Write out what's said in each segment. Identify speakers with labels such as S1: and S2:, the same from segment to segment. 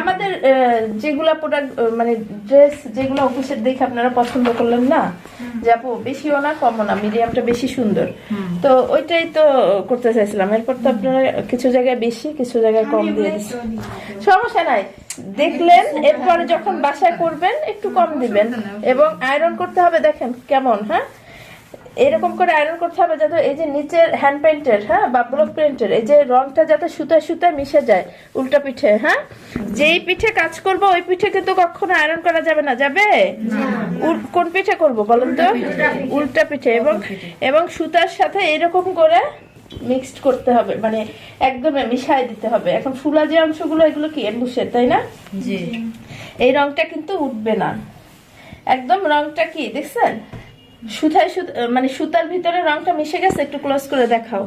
S1: আমাদের যেগুলা প্রোডাক্ট মানে ড্রেস যেগুলো অফিসের দেখে আপনারা পছন্দ করলেন না? যে আপু বেশিও না কমও না মিডিয়ামটা বেশি সুন্দর। তো ওইটাই তো করতে চাইছিলাম। এরপর তো আপনারা কিছু জায়গায় বেশি কিছু জায়গায় কম দিয়ে দিচ্ছেন সমস্যা নাই। দেখলেন এরপরে যখন বাসায় করবেন একটু কম দিবেন। এবং আয়রন করতে হবে দেখেন কেমন হ্যাঁ? এরকম করে আয়রন করতে হবে যাতে এই যে নিচের হ্যান্ড পেন্টের হ্যাঁ বা ব্লক প্রিন্টের এই যে রংটা যাতে সুতায় সুতায় মিশে যায় উল্টা পিঠে হ্যাঁ? যেই পিঠে কাজ করব ওই পিঠে কিন্তু কখনো আয়রন করা যাবে না যাবে? কোন পিঠে করব বলেন তো? উল্টা পিঠে। এবং এবং সুতার সাথে এরকম করে মিক্সড করতে হবে মানে একদম মিশাই দিতে হবে। এখন ফুলা যে অংশগুলো এগুলো কি? এম্বুসের তাই না?
S2: জি।
S1: এই রংটা কিন্তু উঠবে না। একদম রংটা কি? দেখছেন? সুতায় মানে সুতার ভিতরে রংটা মিশে গেছে একটু ক্লোজ করে দেখাও।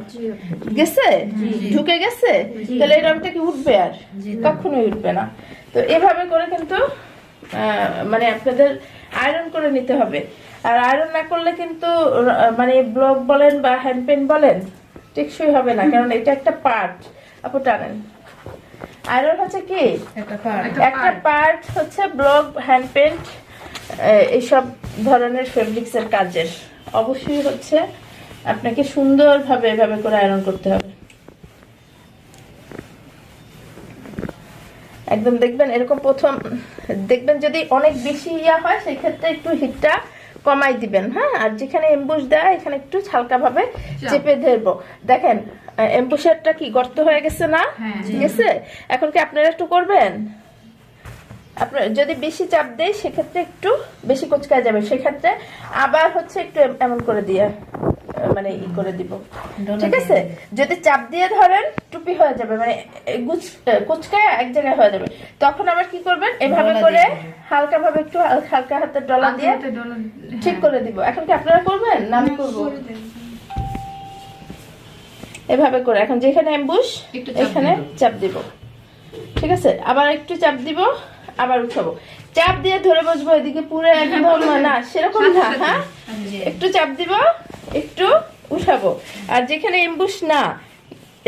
S1: গেছে? ঢুকে গেছে? তাহলে এই রংটা কি উঠবে আর? কখনোই উঠবে না। তো এভাবে করে কিন্তু মানে আপনাদের আয়রন করে নিতে হবে। আর আয়রন না করলে কিন্তু মানে ব্লক বলেন বা হ্যান্ড পেন বলেন টেকসই হবে না। কারণ এটা একটা পার্ট আপু টানেন। আয়রন হচ্ছে কি?
S2: একটা
S1: একটা পার্ট হচ্ছে ব্লক হ্যান্ড পেন্ট এইসব ধরনের ফেব্রিক্স এর কাজের। অবশ্যই হচ্ছে আপনাকে সুন্দরভাবে এভাবে করে আয়রন করতে হবে। একদম দেখবেন এরকম প্রথম দেখবেন যদি অনেক বেশি ইয়া হয় সেই ক্ষেত্রে একটু হিটটা কমাই দিবেন হ্যাঁ? আর যেখানে এমবুশ দেয় এখানে একটু হালকা ভাবে চেপে ধরবো। দেখেন এমবুশারটা কি গর্ত হয়ে গেছে না?
S2: ঠিক
S1: আছে? এখন কি আপনারা একটু করবেন? আপনার যদি বেশি চাপ দেয় সেক্ষেত্রে একটু বেশি কুচকায় যাবে। সেক্ষেত্রে আবার হচ্ছে একটু এমন করে দিয়ে মানে ই করে দিব। ঠিক আছে? যদি চাপ দিয়ে ধরেন টুপি হয়ে যাবে মানে কুচকায় এক জায়গায় হয়ে যাবে। তখন আবার কি করবেন? এভাবে করে হালকা ভাবে একটু হালকা হাতের ডলা দিয়ে ঠিক করে দিব। এখন কি আপনারা করবেন? না আমি করব। এভাবে করে। এখন যেখানে
S2: চাপ
S1: এখানে চাপ দিব। ঠিক আছে? আবার একটু চাপ দিব। আবার উঠাবো। চাপ দিয়ে ধরে বসবো এদিকে পুরো একদম না সেরকম না হ্যাঁ? একটু চাপ দিব একটু উঠাবো। আর যেখানে এমবুশ না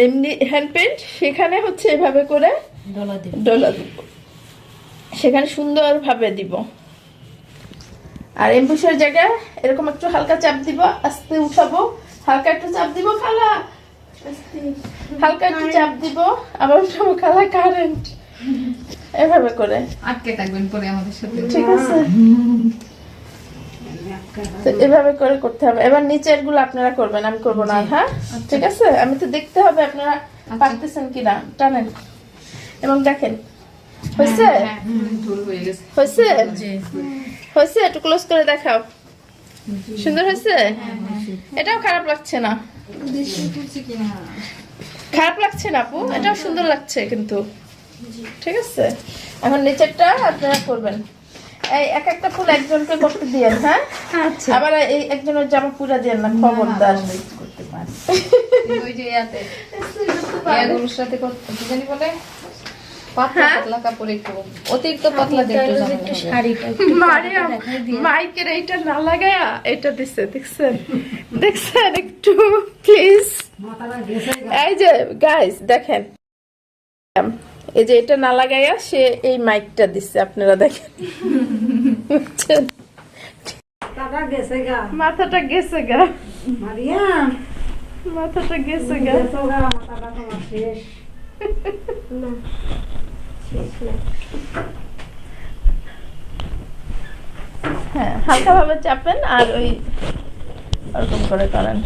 S1: এমনি হ্যান্ড পেন্ট সেখানে হচ্ছে এভাবে করে
S2: ডলা দিব।
S1: সেখানে সুন্দরভাবে দিব। আর এমবুশের জায়গায় এরকম একটু হালকা চাপ দিব আস্তে উঠাবো। হালকা একটু চাপ দিব খালা। হালকা একটু চাপ দিব আবার উঠাবো খালা কারেন্ট এভাবে করে।
S2: আটকে থাকবেন পরে আমাদের সাথে।
S1: ঠিক আছে। তো এভাবে করে করতে হবে। এবার নিচেরগুলো আপনারা করবেন আমি করব না হ্যাঁ? ঠিক আছে? আমি তো দেখতে হবে আপনারা পারতেছেন কিনা। টানেন। এবং দেখেন হয়েছে?
S2: হ্যাঁ, হয়ে
S1: হয়েছে? হয়েছে? একটু ক্লোজ করে দেখাও। সুন্দর হয়েছে? এটাও খারাপ লাগছে না। খারাপ লাগছে না আপু? এটাও সুন্দর লাগছে কিন্তু। ঠিক আছে। এখন নিচেরটা আপনারা করবেন। এই এক একটা ফুল একজনকে করতে দিয়েন হ্যাঁ?
S2: আচ্ছা।
S1: আবার এই একজনের জামা পুরা দিয়েন না খবরদার
S2: করতে পারি ওই যে ইয়াতে। ইয়াগুলোর সাথে কত- কি জানি বলে? পাতলা
S1: হ্যাঁ?
S2: পাতলা কাপড় একটু অতিরিক্ত পাতলা
S1: মারিয়াম মাইকের এইটা না লাগায়া এটা দিছে দেখছেন? দেখছেন একটু? প্লিজ এই যে গাইস দেখেন। এই যে এটা না লাগাইয়া সে এই মাইকটা দিচ্ছে আপনারা দেখেন। মাথাটা গেছে গা। মাথাটা গেছে গা। হ্যাঁ হালকা ভাবে চাপেন আর ওই ওরকম করে করেন।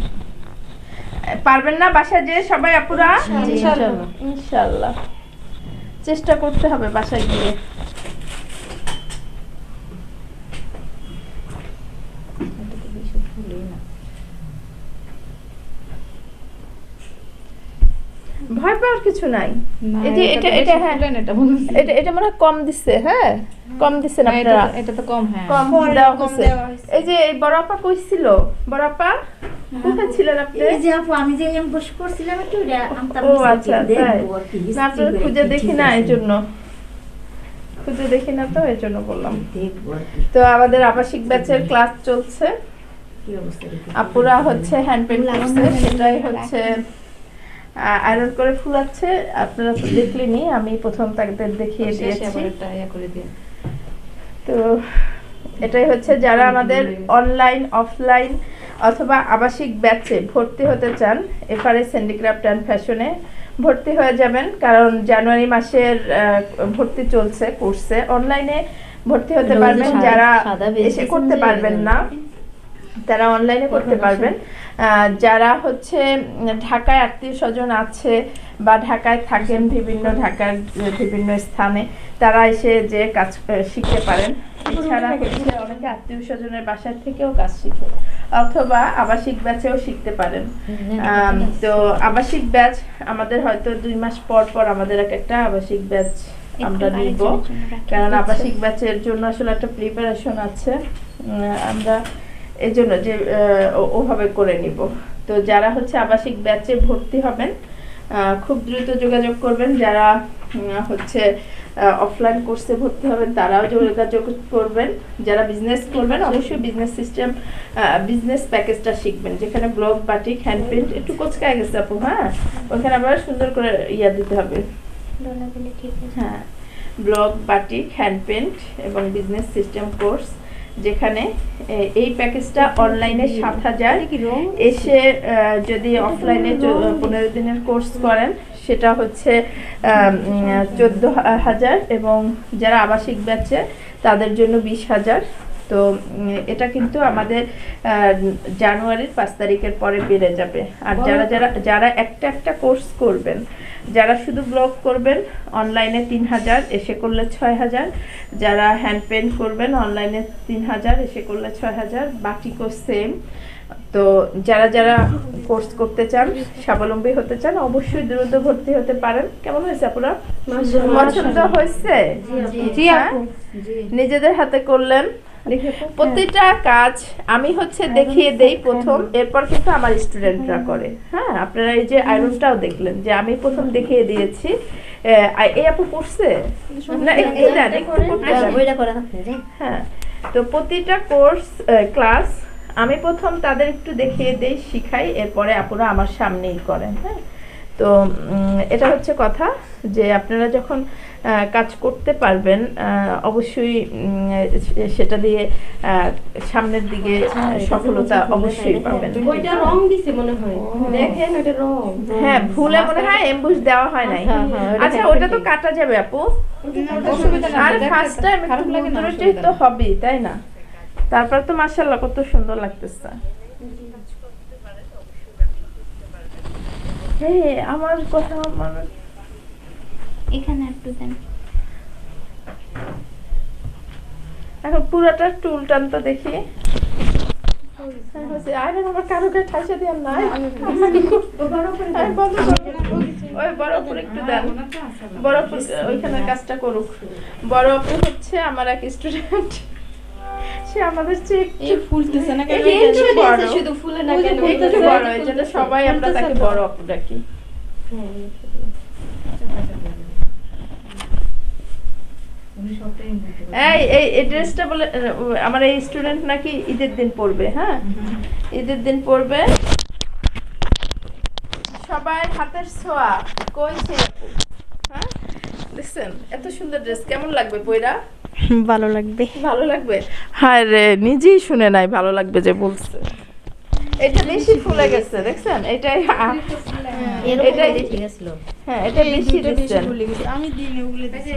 S1: পারবেন না বাসায় যে সবাই আপুরা?
S2: ইনশাআল্লাহ।
S1: ইনশাল্লাহ। চেষ্টা করতে হবে বাসায় গিয়ে। ভয় পাওয়ার কিছু নাই। এই যে
S2: এটা
S1: এটা এটা হ্যাঁ
S2: এটা
S1: এটা এটা মনে হয় কম দিচ্ছে হ্যাঁ? কম দিচ্ছেন
S2: না, এটা
S1: আপনারা।
S2: এটা তো কম হ্যাঁ।
S1: কম দেওয়া
S3: কম
S1: হয়েছে। এই যে এই বড় আপা কইছিল বড় আপা? কোথায় ছিলেন আপনি?
S3: এই যে আপু আমি যে এমবস করছিলাম একটু আমতা
S1: ও আচ্ছা আপনারা খুঁজে দেখি না এই জন্য খুঁজে দেখি না তো এই জন্য বললাম তো আমাদের আবাসিক ব্যাচের ক্লাস চলছে।
S3: কি অবস্থা দেখি।
S1: আপুরা হচ্ছে হ্যান্ড পেন্ট করছে সেটাই হচ্ছে আয়রন করে ফুলাচ্ছে। আপনারা তো দেখলেনি আমি প্রথম তাদের দেখিয়ে দিয়েছি। তো এটাই হচ্ছে যারা আমাদের অনলাইন অফলাইন অথবা আবাসিক ব্যাচে ভর্তি হতে চান এফআরএস হ্যান্ডিক্রাফট অ্যান্ড ফ্যাশনে ভর্তি হয়ে যাবেন কারণ জানুয়ারি মাসের ভর্তি চলছে কোর্সে। অনলাইনে ভর্তি হতে পারবেন যারা এসে করতে পারবেন না। তারা অনলাইনে করতে পারবেন। আহ, যারা হচ্ছে ঢাকায় আত্মীয় স্বজন আছে বা ঢাকায় থাকেন বিভিন্ন ঢাকার বিভিন্ন স্থানে তারা এসে যে কাজ শিখতে পারেন। এছাড়া হচ্ছে অনেকে আত্মীয় স্বজনের বাসার থেকেও কাজ শিখে অথবা আবাসিক ব্যাচেও শিখতে পারেন। তো আবাসিক ব্যাচ আমাদের হয়তো দুই মাস পর পর আমাদের এক একটা আবাসিক ব্যাচ আমরা নিব। কারণ আবাসিক ব্যাচের জন্য আসলে একটা প্রিপারেশন আছে। আমরা এই জন্য যে ওভাবে করে নিব। তো যারা হচ্ছে আবাসিক ব্যাচে ভর্তি হবেন আহ, খুব দ্রুত যোগাযোগ করবেন। যারা হচ্ছে অফলাইন কোর্সে ভর্তি হবেন তারাও যোগাযোগ করবেন। যারা বিজনেস করবেন অবশ্যই বিজনেস সিস্টেম বিজনেস প্যাকেজটা শিখবেন। যেখানে ব্লগ বাটিক হ্যান্ড প্রিন্ট একটু কোচকায় গেছে আপু হ্যাঁ? ওখানে আবার সুন্দর করে ইয়া দিতে হবে। হ্যাঁ। ব্লগ বাটিক হ্যান্ড পেন্ট এবং বিজনেস সিস্টেম কোর্স যেখানে এই প্যাকেজটা অনলাইনে সাত হাজার এসে যদি অফলাইনে পনেরো দিনের কোর্স করেন সেটা হচ্ছে চোদ্দ হাজার এবং যারা আবাসিক ব্যাচে তাদের জন্য বিশ হাজার। তো এটা কিন্তু আমাদের জানুয়ারির পাঁচ তারিখের পরে বেড়ে যাবে। আর যারা যারা যারা একটা একটা কোর্স করবেন যারা শুধু ব্লগ করবেন অনলাইনে তিন হাজার এসে করলে ছয় হাজার। যারা হ্যান্ড পেন্ট করবেন অনলাইনে তিন হাজার এসে করলে ছয় হাজার। বাকিও সেম। তো যারা যারা কোর্স করতে চান স্বাবলম্বী হতে চান অবশ্যই দ্রুত ভর্তি হতে পারেন। কেমন হয়েছে আপুরা? পছন্দ হয়েছে?
S2: জি
S1: হ্যাঁ?
S2: আপু।
S1: নিজেদের হাতে করলেন। প্রতিটা কাজ আমি হচ্ছে দেখিয়ে দেই প্রথম এরপর কিন্তু আমার স্টুডেন্টরা করে। হ্যাঁ আপনারা এই যে আয়রনটাও দেখলেন যে আমি প্রথম দেখিয়ে দিয়েছি। এই আপু করছে না একটু দেন একটু হ্যাঁ তো প্রতিটা কোর্স ক্লাস আমি প্রথম তাদের একটু দেখিয়ে দেই শিখাই এরপরে আপুরা আমার সামনেই করেন হ্যাঁ? তো এটা হচ্ছে কথা যে আপনারা যখন আহ, কাজ করতে পারবেন অবশ্যই সেটা দিয়ে সামনের দিকে সফলতা অবশ্যই পাবেন।
S4: ওইটা রং দিছে মনে হয়। দেখেন ওইটা রং।
S1: হ্যাঁ ভুলে মনে হয় এমবুশ দেওয়া হয় নাই। আচ্ছা
S4: হ্যাঁ,
S1: ওটা তো কাটা যাবে আপু। আর ফার্স্ট টাইম
S2: অসুবিধা
S1: তো। হবেই তাই না? তারপর তো মাশাআল্লাহ কত সুন্দর লাগতেছে। হ্যাঁ আমার কথা মানে
S5: এখানে একটু দেন।
S1: এখন পুরোটা টুল টান তো দেখি। হ্যাঁ, হয়েছে। আরে আমার কারও গায়ে ঠাসা দেওয়ার নাই। আমি বন্ধ ওই বড় একটু দেন। বড় আপু ওইখানে কাজটা করুক। বড় হচ্ছে আমার এক স্টুডেন্ট সে আমাদের চেয়ে একটু
S2: এই ফুলতেছে না কেন?
S1: বড়।
S4: শুধু ফুলে না
S2: যে
S4: কেন?
S1: একটু বড়
S2: ফুলতেছে,
S1: এই জন্য সবাই আমরা তাকে। বড় আপু ডাকি। এই এই এই ড্রেসটা বলে আমার এই স্টুডেন্ট নাকি ঈদের দিন পরবে হ্যাঁ? ঈদের দিন পরবে সবাই হাতের ছোঁয়া কই সেই আপু হ্যাঁ? দেখছেন এত সুন্দর ড্রেস কেমন লাগবে পয়রা
S5: ভালো লাগবে।
S1: ভালো লাগবে? হ্যাঁ রে নিজেই শুনে নাই ভালো লাগবে যে বলছে। এটা বেশি ফুলে গেছে দেখছেন? এটাই
S4: এরকম
S1: এটাই
S4: ঠিক আছিল
S1: হ্যাঁ এটা বেশি দিচ্ছেন
S2: আমি দিন ওগুলো দিছি।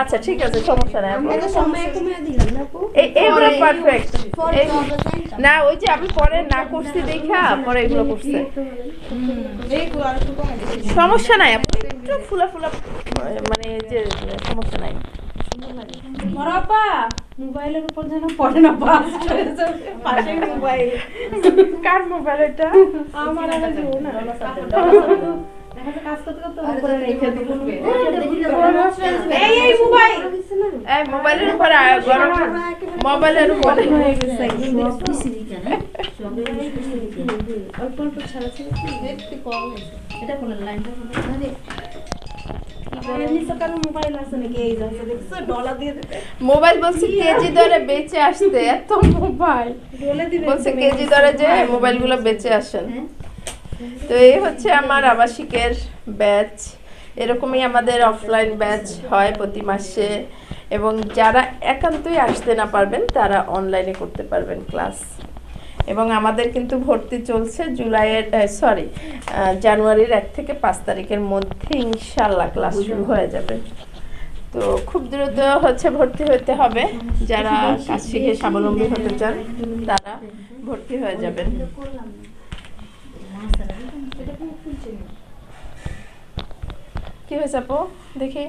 S1: আচ্ছা ঠিক আছে সমস্যা নাই আপু।
S4: আমরা তো সময় কমিয়ে দিলাম না আপু।
S1: এই এইগুলো পারফেক্ট না ওই যে আমি পরে না করছি দেখা পরে এগুলো করছে।
S2: কমে।
S1: সমস্যা নাই আপু একটু ফুলা ফুলা মানে এই যে সমস্যা নাই।
S2: মরাপা মোবাইলের উপর যেন পড়ে না বাস্ট হয়ে যাবে। পাশে মোবাইল।
S1: কার মোবাইল এটা?
S2: আমার না কাজ করতে করতে উপরে
S1: মোবাইলের আয়, গরম মোবাইলের উপরে।
S4: এটা কোন লাইনটা
S2: মোবাইল
S1: বলছে কেজি দরে বেচে আসতে এত মোবাইল। বলছে কেজি দরে যে মোবাইলগুলো বেচে আসেন। তো এই হচ্ছে আমার আবাসিকের ব্যাচ। এরকমই আমাদের অফলাইন ব্যাচ হয় প্রতি মাসে। এবং যারা একান্তই আসতে না পারবেন তারা অনলাইনে করতে পারবেন ক্লাস এবং আমাদের কিন্তু ভর্তি চলছে জুলাইয়ের সরি জানুয়ারির এক থেকে পাঁচ তারিখের মধ্যে ইনশাল্লাহ ক্লাস শুরু হয়ে যাবে। তো খুব দ্রুত হচ্ছে ভর্তি হতে হবে। যারা কাজ শিখে স্বাবলম্বী হতে চান তারা ভর্তি হয়ে যাবেন। কি হয়েছে আপু? দেখি।